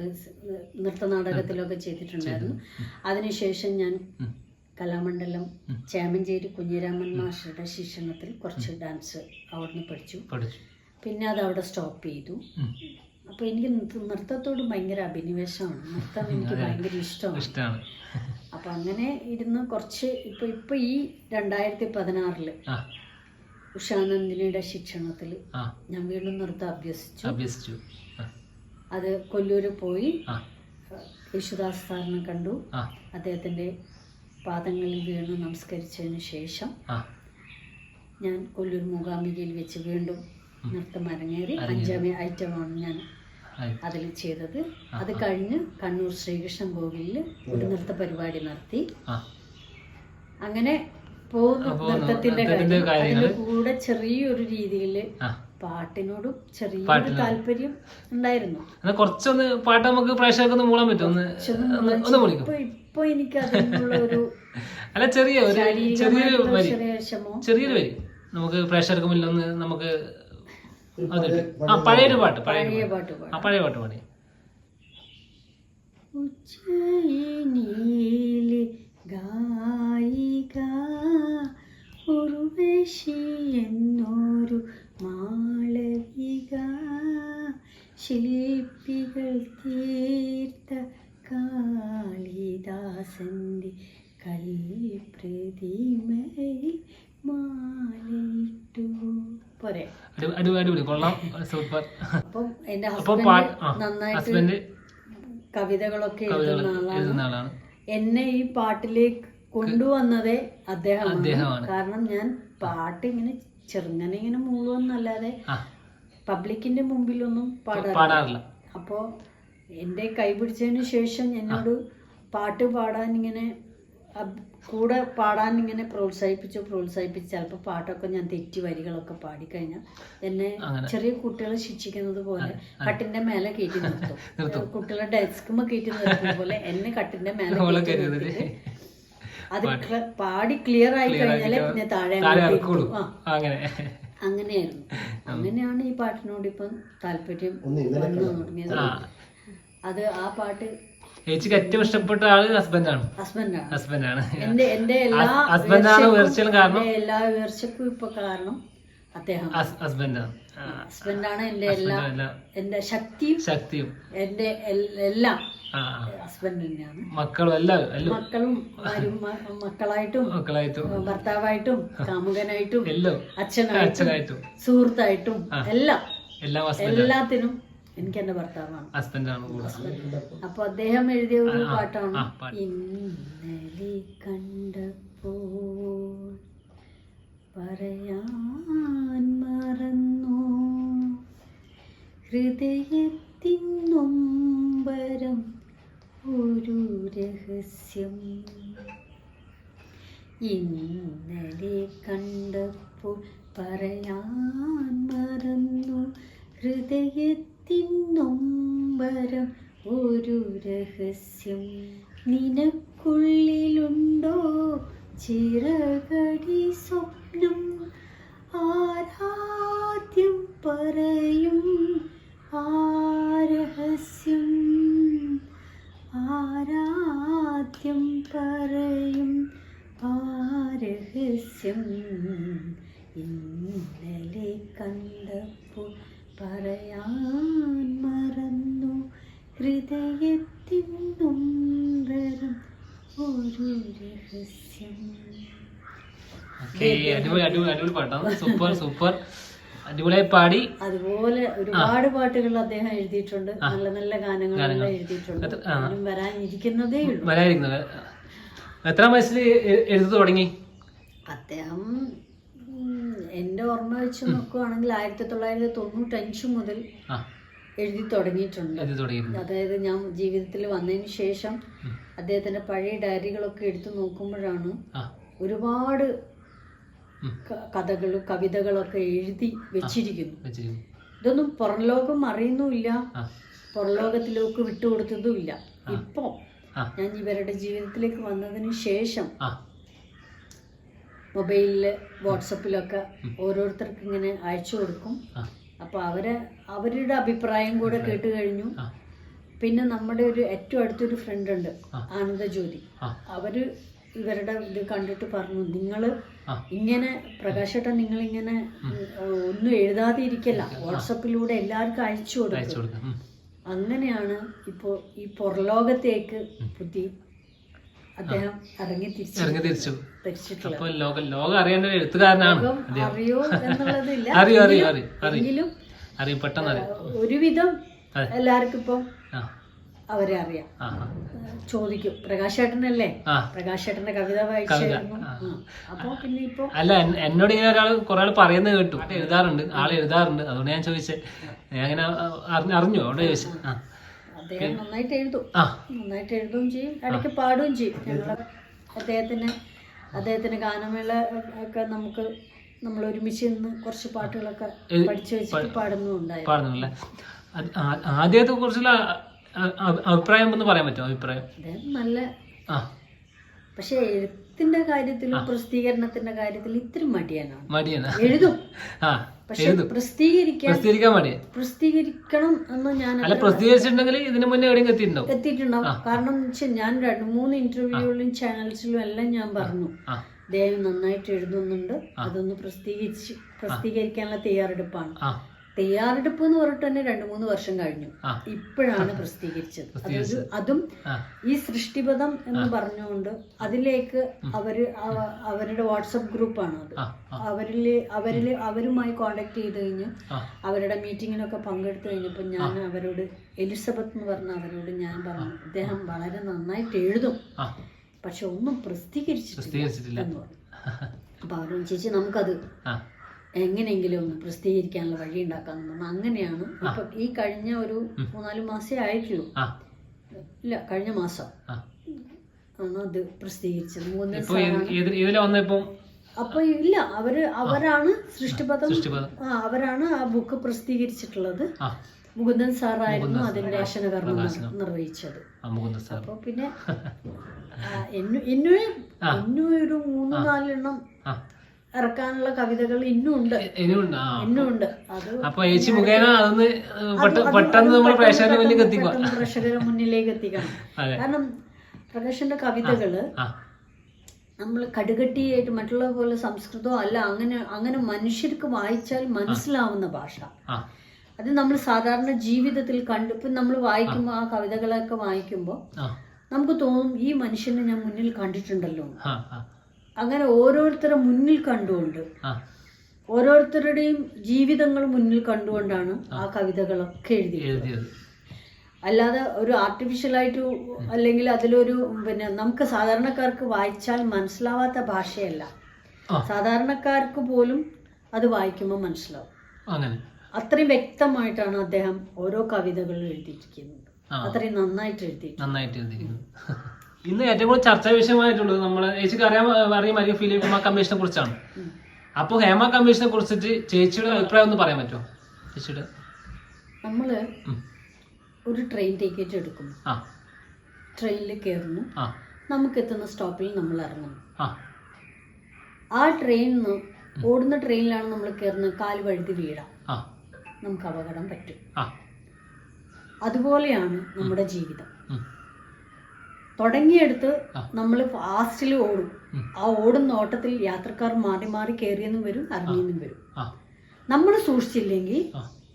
നൃത്ത നാടകത്തിലൊക്കെ ചെയ്തിട്ടുണ്ടായിരുന്നു. അതിനുശേഷം ഞാൻ. കലാമണ്ഡലം ചേമഞ്ചേരി കുഞ്ഞിരാമൻ മാസ്റ്ററുടെ ശിക്ഷണത്തിൽ കുറച്ച് ഡാൻസ് അവിടുന്ന് പഠിച്ചു. പഠിച്ചു. പിന്നെ അത് അവിടെ സ്റ്റോപ്പ് ചെയ്തു. അപ്പൊ അപ്പോൾ എനിക്ക് നൃത്ത- നൃത്തത്തോട് ഭയങ്കര അഭിനിവേശമാണ്. നൃത്തം എനിക്ക് ഭയങ്കര ഇഷ്ടമാണ്. അപ്പം അങ്ങനെ ഇരുന്ന് കുറച്ച് ഇപ്പൊ ഇപ്പൊ ഈ രണ്ടായിരത്തി പതിനാറിൽ ഉഷാനന്ദിനിയുടെ ശിക്ഷണത്തിൽ ഞാൻ വീണ്ടും നൃത്തം അഭ്യസിച്ചു. അഭ്യസിച്ചു. അത് കൊല്ലൂര് പോയി. യേശുദാസ് സാറിനെ കണ്ടു. അദ്ദേഹത്തിന്റെ പാദങ്ങളിൽ വീണ് നമസ്കരിച്ചതിന് ശേഷം ഞാൻ കൊല്ലൂർ മൂകാംബികയിൽ വെച്ച് വീണ്ടും നൃത്തം അരങ്ങേറി അഞ്ചാമി ഐറ്റമാണ് ഞാൻ അതിൽ ചെയ്തത്. അത് കഴിഞ്ഞ് കണ്ണൂർ ശ്രീകൃഷ്ണൻ കോവിലിൽ ഒരു നൃത്ത പരിപാടി നടത്തി. അങ്ങനെ പോകുന്നു നൃത്തത്തിന്റെ കാര്യം. അതിന്റെ കൂടെ ചെറിയൊരു രീതിയിൽ പാട്ടിനോടും ചെറിയൊരു താല്പര്യം ഉണ്ടായിരുന്നു. കുറച്ചൊന്ന് പാട്ട് നമുക്ക് പ്രേക്ഷകർക്ക് മൂളാൻ പറ്റും ഒന്ന് ഒന്ന് ഇപ്പൊ എനിക്ക് അതിനുള്ള ഒരു അല്ല ചെറിയ ഒരു ചെറിയൊരു വരി. ചെറിയൊരു വരി. നമുക്ക് പ്രേക്ഷകർക്ക് മുന്നിൽ ഒന്ന് നമുക്ക് അതിട്ട് ആ പഴയൊരു പാട്ട് പഴയ പാട്ട്. ആ പഴയ പാട്ട് പാടി. ഉജ്ജയിനിയിലെ ഗായിക ഉർവശി എന്നൊരു മാളവിക ശില്പികൾ തീർത്ത കാളിദാസന്റെ കൽപ്രതിമയിൽ മാലയിട്ടു. പോരെ. അടിപൊളി. കൊള്ളാം. സൂപ്പർ. അപ്പം അപ്പൊ ഹസ്ബൻഡ് നന്നായിട്ട് കവിതകളൊക്കെ എഴുതുന്ന ആളാണ്. എന്നെ ഈ പാട്ടിലേക്ക് കൊണ്ടുവന്നതേ അദ്ദേഹമാണ്. അദ്ദേഹമാണ്. കാരണം ഞാൻ പാട്ട് ഇങ്ങനെ ചെറുങ്ങനെ ഇങ്ങനെ മൂളുമെന്നല്ലാതെ ആ. പബ്ലിക്കിന്റെ മുമ്പിലൊന്നും പാടാറില്ല. പാടാറില്ല. അപ്പോൾ എന്റെ കൈ പിടിച്ചതിന് ശേഷം എന്നോട് പാട്ട് പാടാൻ ഇങ്ങനെ കൂടെ പാടാൻ ഇങ്ങനെ പ്രോത്സാഹിപ്പിച്ചു പ്രോത്സാഹിപ്പിച്ച് ചിലപ്പോൾ പാട്ടൊക്കെ ഞാൻ തെറ്റി വരികളൊക്കെ പാടിക്കഴിഞ്ഞാൽ എന്നെ. ചെറിയ കുട്ടികളെ ശിക്ഷിക്കുന്നത് പോലെ കട്ടിന്റെ മേലെ കയറ്റി നിർത്തും. കുട്ടികളെ ഡെസ്കുമ്പോ കയറ്റി നിർത്തുന്ന പോലെ എന്നെ കട്ടിന്റെ മേലെ അത് പാടി ക്ലിയർ ആയി കഴിഞ്ഞാലേ പിന്നെ താഴെ അങ്ങനെ. അങ്ങനെയായിരുന്നു. അങ്ങനെയാണ് ഈ പാട്ടിനോട് ഇപ്പം താല്പര്യം തുടങ്ങിയത് അത് ആ പാട്ട് ചേച്ചിക്ക് ഏറ്റവും ഇഷ്ടപ്പെട്ട ആൾ ഹസ്ബൻഡാണ് ഹസ്ബൻഡാണ് ഹസ്ബൻഡാണ് എന്റെ എന്റെ എല്ലാ ഹസ്ബൻഡാണ് ഉയർച്ചയിലും കാരണം എല്ലാ ഉയർച്ചക്കും ഇപ്പൊ കാരണം അദ്ദേഹം. ഹസ്ബൻഡാണ് ഹസ്ബൻഡാണ് എന്റെ എല്ലാ എന്റെ ശക്തിയും ശക്തിയും. എന്റെ എല്ലാം ഹസ്ബൻഡ് തന്നെയാണ്. മക്കളും എല്ലാം എല്ലാം മക്കളും മക്കളായിട്ടും മക്കളായിട്ടും. ഭർത്താവായിട്ടും കാമുകനായിട്ടും എല്ലാം. അച്ഛനായിട്ടും സുഹൃത്തായിട്ടും എല്ലാം. എല്ലാത്തിനും എനിക്ക് എന്റെ ഭർത്താവാണ്. ഹസ്ബൻഡാണ് അപ്പൊ അദ്ദേഹം എഴുതിയ ഒരു പാട്ടാണ്. ഇന്നലെ കണ്ടപ്പോൾ പറയാൻ മറന്നു. ഹൃദയത്തിൻ നൊമ്പരം ഒരു രഹസ്യം. ഇന്നലെ കണ്ടപ്പോൾ പറയാൻ മറന്നു. ഹൃദയത്തിൻ നൊമ്പരം ഒരു രഹസ്യം. നിനക്കുള്ളിലുണ്ടോ ചിറകടി സ്വപ്നം? ആരാദ്യം പറയും ആ രഹസ്യം? ആരാദ്യം പറയും ആ രഹസ്യം ഇന്നലെ കണ്ടപ്പോൾ പറയാൻ മറന്നു ഹൃദയത്തിൻ നൊമ്പരം ഒരു രഹസ്യം ഓക്കെ അടിപൊളി അടിപൊളി സൂപ്പർ സൂപ്പർ. അടിപൊളിയായി പാടി. അതുപോലെ ഒരുപാട് പാട്ടുകൾ അദ്ദേഹം എഴുതിയിട്ടുണ്ട്. നല്ല നല്ല ഗാനങ്ങൾ എഴുതിയിട്ടുണ്ട്. വരാനിരിക്കുന്നതേ എത്രാം വയസ്സിൽ എഴുതു തുടങ്ങി? അദ്ദേഹം എന്റെ ഓർമ്മ വെച്ച് നോക്കുവാണെങ്കിൽ ആയിരത്തി തൊള്ളായിരത്തി തൊണ്ണൂറ്റഞ്ച് മുതൽ എഴുതി തുടങ്ങിയിട്ടുണ്ട്. അതായത് ഞാൻ ജീവിതത്തിൽ വന്നതിന് ശേഷം അദ്ദേഹത്തിന്റെ പഴയ ഡയറികളൊക്കെ എടുത്തു നോക്കുമ്പോഴാണ് ഒരുപാട് കഥകളും കവിതകളൊക്കെ എഴുതി വെച്ചിരിക്കുന്നു. ഇതൊന്നും പുറംലോകം അറിയുന്നുമില്ല. പുറംലോകത്തിലേക്ക് പുറം വിട്ടുകൊടുത്തതുമില്ല ഇപ്പോ ഞാൻ ഇവരുടെ ജീവിതത്തിലേക്ക് വന്നതിന് ശേഷം മൊബൈലിൽ വാട്സപ്പിലൊക്കെ ഓരോരുത്തർക്ക് ഇങ്ങനെ അയച്ചു കൊടുക്കും. അപ്പോൾ അപ്പൊ അവരെ അവരുടെ അഭിപ്രായം കൂടെ കേട്ട് കഴിഞ്ഞു. പിന്നെ നമ്മുടെ ഒരു ഏറ്റവും അടുത്തൊരു ഫ്രണ്ട് ഉണ്ട്. ആനന്ദജ്യോതി. അവർ ഇവരുടെ ഇത് കണ്ടിട്ട് പറഞ്ഞു നിങ്ങൾ. ഇങ്ങനെ പ്രകാശേട്ടൻ നിങ്ങൾ ഇങ്ങനെ ഒന്നും എഴുതാതെ ഇരിക്കല്ല. വാട്സപ്പിലൂടെ എല്ലാവർക്കും അയച്ചു കൊടുക്കും. അങ്ങനെയാണ് ഇപ്പോ ഈ പുറലോകത്തേക്ക് ബുദ്ധി അദ്ദേഹം ഇറങ്ങി തിരിച്ചു. തിരിച്ചു. അപ്പൊ ലോകം അറിയേണ്ട ഒരു എഴുത്തുകാരനാണ് ലോകം അറിയോ എന്നുള്ളതില്ല. അറിയോ അറിയോ അറിയും അറിയും. പെട്ടെന്ന് അറിയും. ഒരുവിധം. എല്ലാവർക്കും ഇപ്പം അവരെ അറിയാം. ചോദിക്കും. പ്രകാശേട്ടനല്ലേ? പ്രകാശേട്ടന്റെ കവിത വായിച്ചായിരുന്നു അപ്പൊ പിന്നെ ഇപ്പൊ അല്ല എന്നോട് ഇങ്ങനെ ഒരാൾ കുറെ ആൾ പറയുന്നത് കേട്ടു. എഴുതാറുണ്ട്. ആൾ എഴുതാറുണ്ട്. അതുകൊണ്ട് ഞാൻ ചോദിച്ചേ. ഞാൻ അങ്ങനെ അറിഞ്ഞു? അവിടെ ചോദിച്ചു. അദ്ദേഹം നന്നായിട്ട് എഴുതും. നന്നായിട്ട് എഴുതുകയും ചെയ്യും. ഇടയ്ക്ക് പാടുകയും ചെയ്യും. അദ്ദേഹത്തിന് അദ്ദേഹത്തിന് ഗാനമേള ഒക്കെ നമുക്ക് നമ്മൾ ഒരുമിച്ച് നിന്ന് കുറച്ച് പാട്ടുകളൊക്കെ പഠിച്ചു വെച്ചിട്ട് പാടുന്നുണ്ടായിരുന്നു ആദ്യത്തെ കുറിച്ചുള്ള അഭിപ്രായം ഒന്ന് പറയാൻ പറ്റുമോ? അഭിപ്രായം. നല്ല ആ. പക്ഷെ എഴുത്തിന്റെ കാര്യത്തിലും പ്രസിദ്ധീകരണത്തിന്റെ കാര്യത്തിൽ ഇത്തിരി മടിയാനാണ് മടിയാണ്. എഴുതും. പക്ഷെ പ്രസിദ്ധീകരിക്കാൻ പ്രസിദ്ധീകരിക്കണം എന്ന് ഞാൻ അല്ല പ്രസിദ്ധീകരിച്ചിട്ടുണ്ടെങ്കിൽ ഇതിന് മുന്നേ എവിടെയും എത്തിയിട്ടുണ്ടാവും. എത്തിയിട്ടുണ്ടാവും. കാരണം ഞാൻ രണ്ട് മൂന്ന് ഇന്റർവ്യൂകളിലും ചാനൽസിലും എല്ലാം ഞാൻ പറഞ്ഞു. ദയവ് നന്നായിട്ട് എഴുതുന്നുണ്ട്. അതൊന്ന് പ്രസിദ്ധീകരിച്ച് പ്രസിദ്ധീകരിക്കാനുള്ള തയ്യാറെടുപ്പാണ്. തയ്യാറെടുപ്പ് എന്ന് പറഞ്ഞിട്ട് തന്നെ രണ്ടു മൂന്ന് വർഷം കഴിഞ്ഞു. ഇപ്പോഴാണ് പ്രസിദ്ധീകരിച്ചത്. അതൊരു അതും ഈ സൃഷ്ടിപഥം എന്ന് പറഞ്ഞുകൊണ്ട് അതിലേക്ക് അവർ അവ- അവരുടെ വാട്സപ്പ് ഗ്രൂപ്പാണ് അത്. അവരിൽ അവരിൽ അവരിൽ അവരിൽ അവരുമായി കോണ്ടാക്ട് ചെയ്ത് കഴിഞ്ഞ് അവരുടെ മീറ്റിങ്ങിനൊക്കെ പങ്കെടുത്തു കഴിഞ്ഞപ്പോൾ ഞാൻ അവരോട് എലിസബത്ത് എന്ന് പറഞ്ഞ അവരോട് ഞാൻ പറഞ്ഞു അദ്ദേഹം വളരെ നന്നായിട്ട് എഴുതും. പക്ഷെ ഒന്നും പ്രസിദ്ധീകരിച്ചിട്ടില്ല പ്രസിദ്ധീകരിച്ചിട്ടില്ല. എന്ന് പറഞ്ഞു. അപ്പൊ അവരോട് ചേച്ചി നമുക്കത്. എങ്ങനെയെങ്കിലും ഒന്ന് പ്രസിദ്ധീകരിക്കാനുള്ള വഴി ഉണ്ടാക്കാൻ തോന്നുന്നു അങ്ങനെയാണ് ഇപ്പൊ ഈ കഴിഞ്ഞ ഒരു മൂന്നാൽ മാസേ ആയിട്ടുള്ളൂ. ഇല്ല കഴിഞ്ഞ മാസം. ആണ് അത് പ്രസിദ്ധീകരിച്ചത്. അപ്പൊ ഇല്ല അവർ അവരാണ് സൃഷ്ടിപഥം അവരാണ് ആ ബുക്ക് പ്രസിദ്ധീകരിച്ചിട്ടുള്ളത്. മുകുന്ദൻ സാറായിരുന്നു അതിന്റെ രചനകർമ്മം നിർ- നിർവഹിച്ചത്. അപ്പൊ പിന്നെ ഇന്നു എന്നു- ഇന്നു ഒരു മൂന്ന് നാലെണ്ണം ഇറക്കാനുള്ള കവിതകൾ ഇന്നുണ്ട് ഇന്നുണ്ട് അപ്പൊ ഏച്ചി മുഖേന അതൊന്ന് പെട്ട- പെട്ടെന്ന് നമ്മൾ പ്രേക്ഷകരുടെ മുന്നിലേക്ക് എത്തിക്കണം. കാരണം പ്രകാശന്റെ കവിതകൾ നമ്മൾ കടുകട്ടിയായിട്ട് മറ്റുള്ള പോലെ സംസ്കൃതമോ അല്ല അങ്ങനെ അങ്ങനെ മനുഷ്യർക്ക് വായിച്ചാൽ മനസ്സിലാവുന്ന ഭാഷ. അത് നമ്മൾ സാധാരണ ജീവിതത്തിൽ കണ്ടു ഇപ്പം നമ്മൾ വായിക്കുമ്പോൾ ആ. കവിതകളൊക്കെ വായിക്കുമ്പോൾ നമുക്ക് തോന്നും ഈ മനുഷ്യനെ ഞാൻ മുന്നിൽ കണ്ടിട്ടുണ്ടല്ലോ. അങ്ങനെ ഓരോരുത്തരെ മുന്നിൽ കണ്ടുകൊണ്ട് ഓരോരുത്തരുടെയും ജീവിതങ്ങൾ മുന്നിൽ കണ്ടുകൊണ്ടാണ് ആ. കവിതകളൊക്കെ എഴുതിയത്. അല്ലാതെ ഒരു ആർട്ടിഫിഷ്യലായിട്ട് അല്ലെങ്കിൽ അതിലൊരു പിന്നെ നമുക്ക് സാധാരണക്കാർക്ക് വായിച്ചാൽ മനസ്സിലാവാത്ത ഭാഷയല്ല. സാധാരണക്കാർക്ക് പോലും അത് വായിക്കുമ്പോൾ മനസ്സിലാവും. അത്രയും വ്യക്തമായിട്ടാണ് അദ്ദേഹം ഓരോ കവിതകളും എഴുതിയിരിക്കുന്നത്. അത്രയും നന്നായിട്ട് എഴുതി നന്നായിട്ട് എഴുതിയിരിക്കുന്നു ഇന്ന് ഏറ്റവും കൂടുതൽ ചർച്ചാ വിഷയമായിട്ടുള്ളത് നമ്മൾ ചേച്ചിക്ക് അറിയാൻ അറിയാൻ അറിയാം ഫിലിം ഹേമ കമ്മീഷനെ കുറിച്ചാണ്. അപ്പോൾ ഹേമ കമ്മീഷനെ കുറിച്ചിട്ട് ചേച്ചിയുടെ അഭിപ്രായം ഒന്ന് പറയാൻ പറ്റുമോ? ചേച്ചിയുടെ. നമ്മൾ ഒരു ട്രെയിൻ ടിക്കറ്റ് എടുക്കും ആ. ട്രെയിനിൽ കയറുന്നു. നമുക്ക് എത്തുന്ന സ്റ്റോപ്പിൽ നമ്മൾ ഇറങ്ങുന്നു. ആ. ട്രെയിനിന്ന് ഓടുന്ന ട്രെയിനിലാണ് നമ്മൾ കയറുന്നത്. കാൽ വഴുതി വീഴാം. നമുക്ക് അപകടം പറ്റും. അതുപോലെയാണ് നമ്മുടെ ജീവിതം. തുടങ്ങിയെടുത്ത് നമ്മൾ ഫാസ്റ്റിൽ ഓടും. ആ ഓടുന്ന ഓട്ടത്തിൽ യാത്രക്കാർ മാറി മാറി കയറിയെന്നും വരും ഇറങ്ങിയെന്നും വരും. നമ്മൾ സൂക്ഷിച്ചില്ലെങ്കിൽ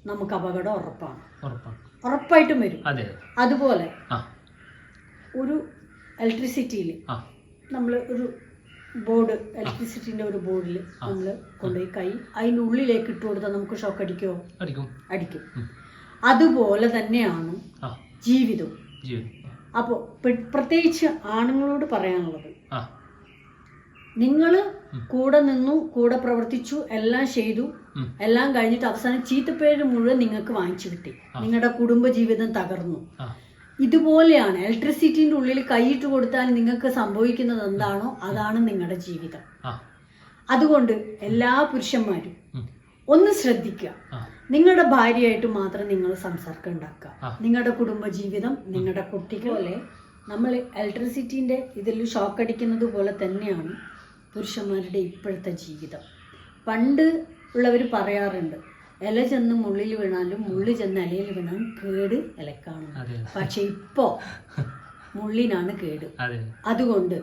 നമുക്ക് അപകടം ഉറപ്പാണ്. ഉറപ്പായിട്ടും വരും. അതെ. അതുപോലെ ഒരു ഇലക്ട്രിസിറ്റിയിൽ നമ്മൾ ഒരു ബോർഡ് ഇലക്ട്രിസിറ്റിന്റെ ഒരു ബോർഡിൽ നമ്മൾ കൊണ്ടുപോയി കൈ അതിന്റെ ഉള്ളിലേക്ക് ഇട്ട് കൊടുത്താൽ നമുക്ക് ഷോക്ക് അടിക്കോ. അടിക്കും. അടിക്കും അതുപോലെ തന്നെയാണ് ജീവിതം. അപ്പോൾ പ്രത്യേകിച്ച് ആണുങ്ങളോട് പറയാനുള്ളത്. നിങ്ങൾ കൂടെ നിന്നു കൂടെ പ്രവർത്തിച്ചു എല്ലാം ചെയ്തു എല്ലാം കഴിഞ്ഞിട്ട് അവസാനം ചീത്തപ്പേര് മുഴുവൻ നിങ്ങൾക്ക് വാങ്ങിച്ചു കിട്ടി. നിങ്ങളുടെ കുടുംബജീവിതം തകർന്നു. ഇതുപോലെയാണ് ഇലക്ട്രിസിറ്റിന്റെ ഉള്ളിൽ കൈയിട്ട് കൊടുത്താൽ നിങ്ങൾക്ക് സംഭവിക്കുന്നത് എന്താണോ അതാണ് നിങ്ങളുടെ ജീവിതം. അതുകൊണ്ട് എല്ലാ പുരുഷന്മാരും ഒന്ന് ശ്രദ്ധിക്കുക. നിങ്ങളുടെ ഭാര്യയായിട്ട് മാത്രം നിങ്ങൾ സംസർഗം ഉണ്ടാക്കുക. നിങ്ങളുടെ കുടുംബജീവിതം നിങ്ങളുടെ കുട്ടികൾ. പോലെ നമ്മൾ ഇലക്ട്രിസിറ്റിന്റെ ഇതിൽ ഷോക്ക് അടിക്കുന്നത് പോലെ തന്നെയാണ് പുരുഷന്മാരുടെ ഇപ്പോഴത്തെ ജീവിതം. പണ്ട് ഉള്ളവർ പറയാറുണ്ട് ഇല ചെന്ന് മുള്ളിൽ വീണാലും മുള്ളി ചെന്ന് ഇലയിൽ വീണാലും കേട് ഇലക്കാണ് പക്ഷെ ഇപ്പോ മുള്ളിനാണ് കേട്. അതുകൊണ്ട്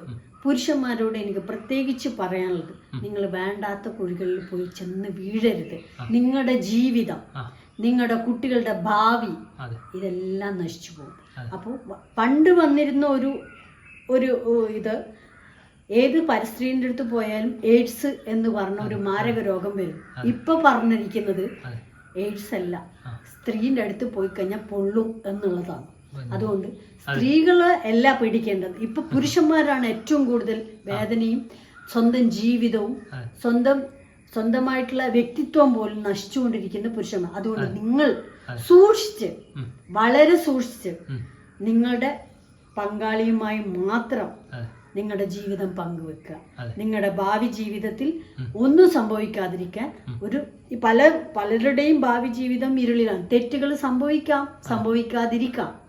പുരുഷന്മാരോട് എനിക്ക് പ്രത്യേകിച്ച് പറയാനുള്ളത് നിങ്ങൾ വേണ്ടാത്ത കുഴികളിൽ പോയി ചെന്ന് വീഴരുത്. നിങ്ങളുടെ ജീവിതം നിങ്ങളുടെ കുട്ടികളുടെ ഭാവി ഇതെല്ലാം നശിച്ചു പോകും. അപ്പോൾ പണ്ട് വന്നിരുന്ന ഒരു ഒരു ഇത് ഏത് പരിസ്ഥിതിന്റെ അടുത്ത് പോയാലും എയ്ഡ്സ് എന്ന് പറഞ്ഞ ഒരു മാരക രോഗം വരും. ഇപ്പൊ പറഞ്ഞിരിക്കുന്നത് എയ്ഡ്സ് അല്ല. സ്ത്രീന്റെ സ്ത്രീന്റെ അടുത്ത് പോയി കഴിഞ്ഞാൽ പൊള്ളും എന്നുള്ളതാണ്. അതുകൊണ്ട് സ്ത്രീകൾ അല്ല പേടിക്കേണ്ടത്. ഇപ്പൊ പുരുഷന്മാരാണ് ഏറ്റവും കൂടുതൽ വേദനയും സ്വന്തം ജീവിതവും സ്വന്തം സ്വന്തമായിട്ടുള്ള വ്യക്തിത്വം പോലും നശിച്ചുകൊണ്ടിരിക്കുന്ന പുരുഷന്മാർ. അതുകൊണ്ട് നിങ്ങൾ. സൂക്ഷിച്ച് വളരെ സൂക്ഷിച്ച് നിങ്ങളുടെ പങ്കാളിയുമായി മാത്രം നിങ്ങളുടെ ജീവിതം പങ്കുവെക്കുക. നിങ്ങളുടെ ഭാവി ജീവിതത്തിൽ ഒന്നും സംഭവിക്കാതിരിക്കാൻ ഒരു പല പലരുടെയും ഭാവി ജീവിതം ഇരുളിലാണ്. തെറ്റുകൾ സംഭവിക്കാം സംഭവിക്കാതിരിക്കാം.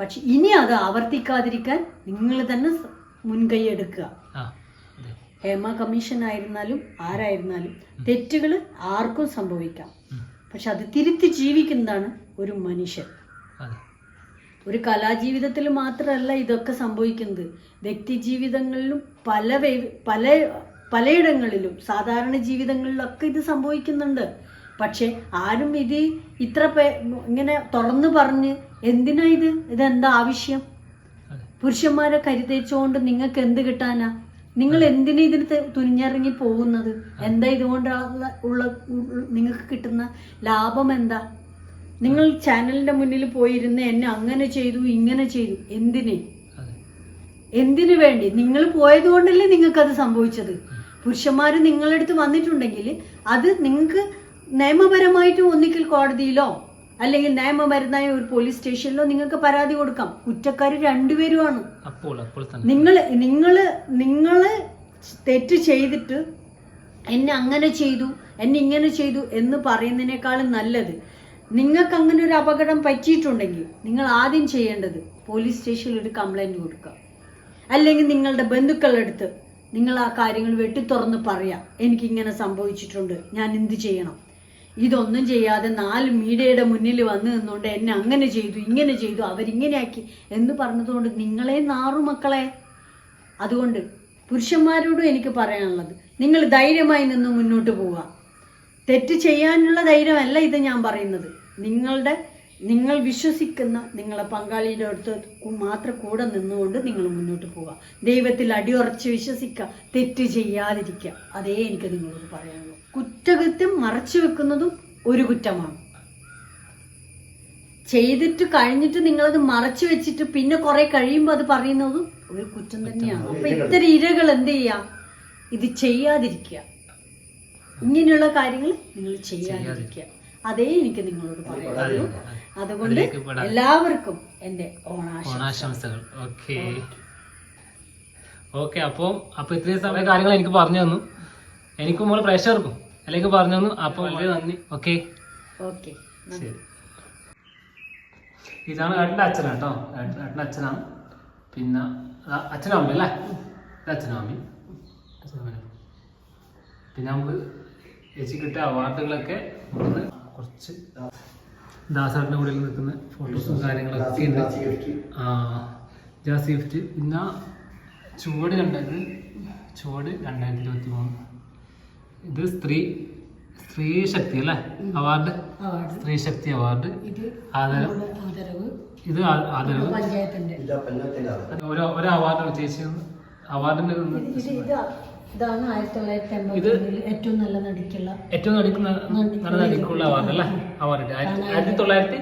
പക്ഷെ ഇനി അത് ആവർത്തിക്കാതിരിക്കാൻ നിങ്ങൾ തന്നെ മുൻകൈ എടുക്കുക. ഹേമ കമ്മീഷൻ ആയിരുന്നാലും ആരായിരുന്നാലും തെറ്റുകൾ ആർക്കും സംഭവിക്കാം. പക്ഷെ അത് തിരുത്തി ജീവിക്കുന്നതാണ് ഒരു മനുഷ്യൻ. ഒരു കലാജീവിതത്തിൽ മാത്രമല്ല ഇതൊക്കെ സംഭവിക്കുന്നത്. വ്യക്തി ജീവിതങ്ങളിലും പല പല പലയിടങ്ങളിലും സാധാരണ ജീവിതങ്ങളിലൊക്കെ ഇത് സംഭവിക്കുന്നുണ്ട്. പക്ഷെ ആരും ഇത് ഇത്ര പേ ഇങ്ങനെ തുറന്നു പറഞ്ഞ് എന്തിനാ ഇത്? ഇതെന്താ ആവശ്യം? പുരുഷന്മാരെ കരുതേച്ചുകൊണ്ട് നിങ്ങൾക്ക് എന്ത് കിട്ടാനാ? നിങ്ങൾ എന്തിനാ ഇതിന് തുനിഞ്ഞിറങ്ങി പോകുന്നത്? എന്താ ഇതുകൊണ്ട് ഉള്ള ഉള്ള- നിങ്ങൾക്ക് കിട്ടുന്ന ലാഭം എന്താ? നിങ്ങൾ ചാനലിന്റെ മുന്നിൽ പോയിരുന്ന് എന്നെ അങ്ങനെ ചെയ്തു ഇങ്ങനെ ചെയ്തു. എന്തിന്? എന്തിനു വേണ്ടി? നിങ്ങൾ പോയത് കൊണ്ടല്ലേ നിങ്ങൾക്ക് അത് സംഭവിച്ചത് പുരുഷന്മാർ നിങ്ങളടുത്ത് വന്നിട്ടുണ്ടെങ്കിൽ അത് നിങ്ങൾക്ക് നിയമപരമായിട്ട് ഒന്നിക്കൽ കോടതിയിലോ അല്ലെങ്കിൽ നിയമപരമായ ഒരു പോലീസ് സ്റ്റേഷനിലോ നിങ്ങൾക്ക് പരാതി കൊടുക്കാം. കുറ്റക്കാർ രണ്ടുപേരുമാണ്. നിങ്ങൾ നിങ്ങൾ നിങ്ങൾ തെറ്റ് ചെയ്തിട്ട് എന്നെ അങ്ങനെ ചെയ്തു എന്നെ ഇങ്ങനെ ചെയ്തു എന്ന് പറയുന്നതിനേക്കാളും നല്ലത് നിങ്ങൾക്ക് അങ്ങനെ ഒരു അപകടം പറ്റിയിട്ടുണ്ടെങ്കിൽ നിങ്ങൾ ആദ്യം ചെയ്യേണ്ടത് പോലീസ് സ്റ്റേഷനിൽ ഒരു കംപ്ലൈന്റ് കൊടുക്കുക. അല്ലെങ്കിൽ നിങ്ങളുടെ ബന്ധുക്കളുടെ അടുത്ത് നിങ്ങൾ ആ കാര്യങ്ങൾ വെട്ടിത്തുറന്ന് പറയാം എനിക്കിങ്ങനെ സംഭവിച്ചിട്ടുണ്ട് ഞാൻ എന്ത് ചെയ്യണം? ഇതൊന്നും ചെയ്യാതെ നാല് മീഡിയയുടെ മുന്നിൽ വന്നു നിന്നുകൊണ്ട് എന്നെ അങ്ങനെ ചെയ്തു ഇങ്ങനെ ചെയ്തു അവരിങ്ങനെയാക്കി എന്ന് പറഞ്ഞതുകൊണ്ട് നിങ്ങളെ നാറു മക്കളെ. അതുകൊണ്ട് പുരുഷന്മാരോടും എനിക്ക് പറയാനുള്ളത് നിങ്ങൾ ധൈര്യമായി നിന്ന് മുന്നോട്ട് പോവുക. തെറ്റ് ചെയ്യാനുള്ള ധൈര്യമല്ല ഇത് ഞാൻ പറയുന്നത്. നിങ്ങളുടെ നിങ്ങൾ വിശ്വസിക്കുന്ന നിങ്ങളെ പങ്കാളിയുടെ അടുത്ത് മാത്രം കൂടെ നിന്നുകൊണ്ട് നിങ്ങൾ മുന്നോട്ട് പോവുക. ദൈവത്തിൽ അടിയുറച്ച് വിശ്വസിക്കുക തെറ്റ് ചെയ്യാതിരിക്കുക. അതേ എനിക്ക് നിങ്ങളോട് പറയാനുള്ളൂ കുറ്റകൃത്യം മറച്ചു വെക്കുന്നതും ഒരു കുറ്റമാണ്. ചെയ്തിട്ട് കഴിഞ്ഞിട്ട് നിങ്ങളത് മറച്ചു വെച്ചിട്ട് പിന്നെ കുറെ കഴിയുമ്പോൾ അത് പറയുന്നതും ഒരു കുറ്റം തന്നെയാണ്. അപ്പൊ ഇത്തരം ഇരകൾ എന്ത് ചെയ്യാം? ഇത് ചെയ്യാതിരിക്കുക. ഇങ്ങനെയുള്ള കാര്യങ്ങൾ നിങ്ങൾ ചെയ്യാതിരിക്കുക. അതേ എനിക്ക് നിങ്ങളോട് പറയാനുള്ളൂ. അതുകൊണ്ട് എല്ലാവർക്കും എന്റെ ഓണാശ ഓണാശംസകൾ. ഓക്കെ. ഓക്കെ അപ്പോൾ അപ്പോൾ ഇത്രയും സമയം കാര്യങ്ങൾ എനിക്ക് പറഞ്ഞു തന്നു. എനിക്കും മോൾ പ്രേക്ഷകർക്കും അല്ലെങ്കിൽ പറഞ്ഞു തന്നു അപ്പൊ വളരെ നന്ദി. ഓക്കെ? ഓക്കെ. ശരി. ഇതാണ് ഏട്ടന്റെ അച്ഛനാണ് കേട്ടോ ഏട്ടന്റെ അച്ഛനാണ്. പിന്നെ അച്ഛനും അമ്മ അല്ലേ? അച്ഛനും അമ്മയും അച്ഛനും പിന്നെ നമുക്ക് ചേച്ചി കിട്ടിയ അവാർഡുകളൊക്കെ ഒന്ന് കുറച്ച് ദാസാറിന്റെ കൂടെ നിൽക്കുന്ന ഫോട്ടോസും കാര്യങ്ങളൊക്കെ ഉണ്ട്. ആ ജാസ് ഗിഫ്റ്റ്. പിന്നെ ചുവട് രണ്ടായിരത്തി ചുവട് രണ്ടായിരത്തി ഇരുപത്തി മൂന്ന് ഇത് സ്ത്രീ സ്ത്രീ ശക്തി അല്ലേ? അവാർഡ്. അവാർഡ്. സ്ത്രീ ശക്തി അവാർഡ്. ഇത് ആദരം ആദരവ്. ഇത് ആദരവ്. പഞ്ചായത്തിന്റെ. ഒരു ഒരു അവാർഡ് ചേച്ചി അവാർഡിന്റെ ഇത് ഇത് ഇതാണ് ആയിരത്തി തൊള്ളായിരത്തി എൺപത്തി ഏറ്റവും നല്ല നടിക്കുള്ള ഏറ്റവും നടിക്കുന്ന നല്ല നടിക്കുള്ള അവാർഡ് അല്ലേ? അവാർഡ്. ആയിരത്തി തൊള്ളായിരത്തി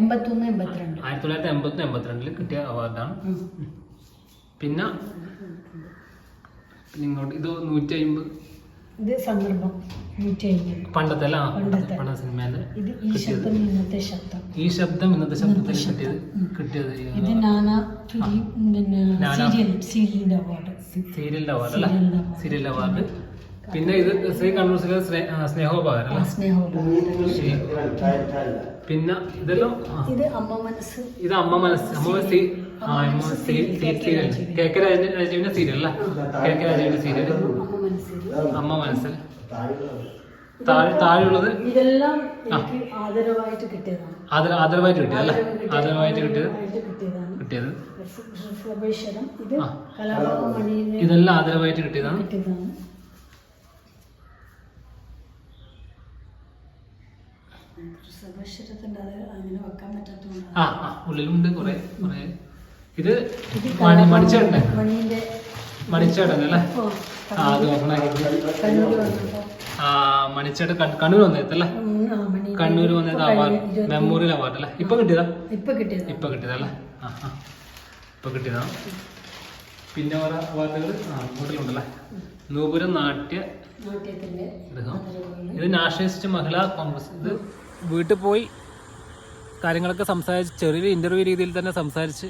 എൺപത്തൊന്ന് എൺപത്തിരണ്ട്. ആയിരത്തി തൊള്ളായിരത്തി എൺപത്തി എൺപത്തിരണ്ടിൽ കിട്ടിയ അവാർഡാണ്. പിന്നെ പിന്നെ ഇങ്ങോട്ട് ഇത് നൂറ്റി അമ്പത് ഇത് സന്ദർഭം പണ്ടത്തെ ഇത് ഈ ശബ്ദം ഇന്നത്തെ ശബ്ദം. ഈ ശബ്ദം ഇന്നത്തെ ശബ്ദത്തിൽ കിട്ടിയത് കിട്ടിയത് ഇത് നാനാ പിന്നെ സീരിയൽ സീരിയലിന്റെ അവാർഡ്. സീരിയലിന്റെ അവാർഡ് അല്ലേ? സീരിയലിന്റെ അവാർഡ്. പിന്നെ ഇത് ശ്രീ കണ്ണൂർ സ്നേഹോപകാരം പിന്നെ ഇതെല്ലാം ഇത് അമ്മ മനസ്സ്. ഇത് അമ്മ മനസ്സ്. അമ്മ മനസ്സ് കെ കെ രാജ- രാജീവിന്റെ സീരിയൽ അല്ലേ? കെ കെ രാജീവിന്റെ സീരിയൽ. അമ്മ മനസ്സിൽ. താഴെ താഴെയുള്ളത്? ഇതെല്ലാം ആദരവായിട്ട് കിട്ടിയതാണ്. ആദര ആദരവായിട്ട് കിട്ടിയത് അല്ലേ ആദരവായിട്ട് കിട്ടിയത്? കിട്ടിയത്? ഇതെല്ലാം ആദരവായിട്ട് കിട്ടിയതാണ്? ആ ആ. ഉള്ളിലുണ്ട് കുറെ കുറെ. ഇത് മണി മണിച്ചേട്ടൻ മണീന്റെ മണിച്ചേട്ടൻ അല്ലേ ആ അത് ആ മണിച്ചേട്ടൻ കണ്ണൂർ മണി കണ്ണൂർ വന്നത് അവാർഡ് മെമ്മോറിയൽ അവാർഡ് അല്ലേ ഇപ്പൊ കിട്ടിയതാ? ഇപ്പൊ കിട്ടിയത്. ഇപ്പൊ കിട്ടിയതല്ലേ? ആ ഇപ്പൊ കിട്ടിയതാ. പിന്നെ ഓരോ അവാർഡുകൾ ആ ഹോട്ടലുണ്ടല്ലേ നൂപുരം നാട്യ ഇത് നാഷണലിസ്റ്റ് മഹിളാ കോൺഗ്രസ്. ഇത് വീട്ടിൽ പോയി കാര്യങ്ങളൊക്കെ സംസാരിച്ച് ചെറിയ ഇന്റർവ്യൂ രീതിയിൽ തന്നെ സംസാരിച്ച്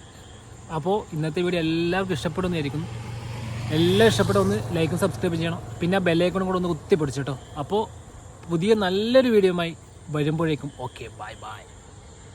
അപ്പോൾ ഇന്നത്തെ വീഡിയോ എല്ലാവർക്കും ഇഷ്ടപ്പെടുന്നതായിരിക്കും എല്ലാം ഇഷ്ടപ്പെട്ട ഒന്ന് ലൈക്കും സബ്സ്ക്രൈബ് ചെയ്യണം. പിന്നെ ബെല്ലൈക്കണും കൂടെ ഒന്ന് കുത്തി പിടിച്ചിട്ടോ അപ്പോൾ പുതിയ നല്ലൊരു വീഡിയോയുമായി വരുമ്പോഴേക്കും. Okay bye bye